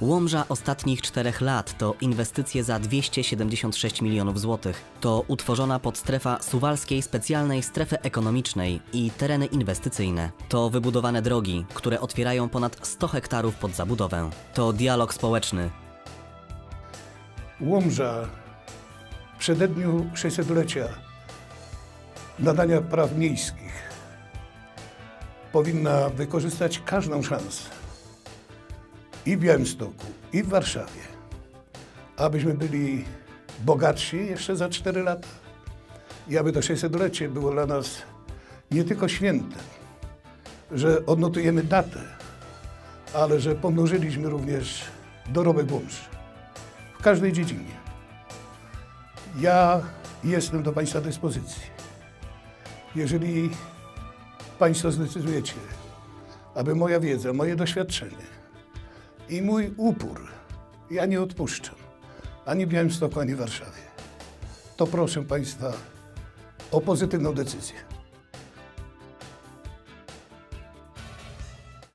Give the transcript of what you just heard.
Łomża ostatnich czterech lat to inwestycje za 276 milionów złotych. To utworzona podstrefa Suwalskiej Specjalnej Strefy Ekonomicznej i tereny inwestycyjne. To wybudowane drogi, które otwierają ponad 100 hektarów pod zabudowę. To dialog społeczny. Łomża w przededniu 600-lecia nadania praw miejskich powinna wykorzystać każdą szansę i w Białymstoku, i w Warszawie, abyśmy byli bogatsi jeszcze za 4 lata i aby to 600-lecie było dla nas nie tylko świętem, że odnotujemy datę, ale że pomnożyliśmy również dorobek Łomży w każdej dziedzinie. Ja jestem do Państwa dyspozycji. Jeżeli Państwo zdecydujecie, aby moja wiedza, moje doświadczenie i mój upór, ja nie odpuszczam, ani Białymstoku, ani Warszawie, to proszę Państwa o pozytywną decyzję.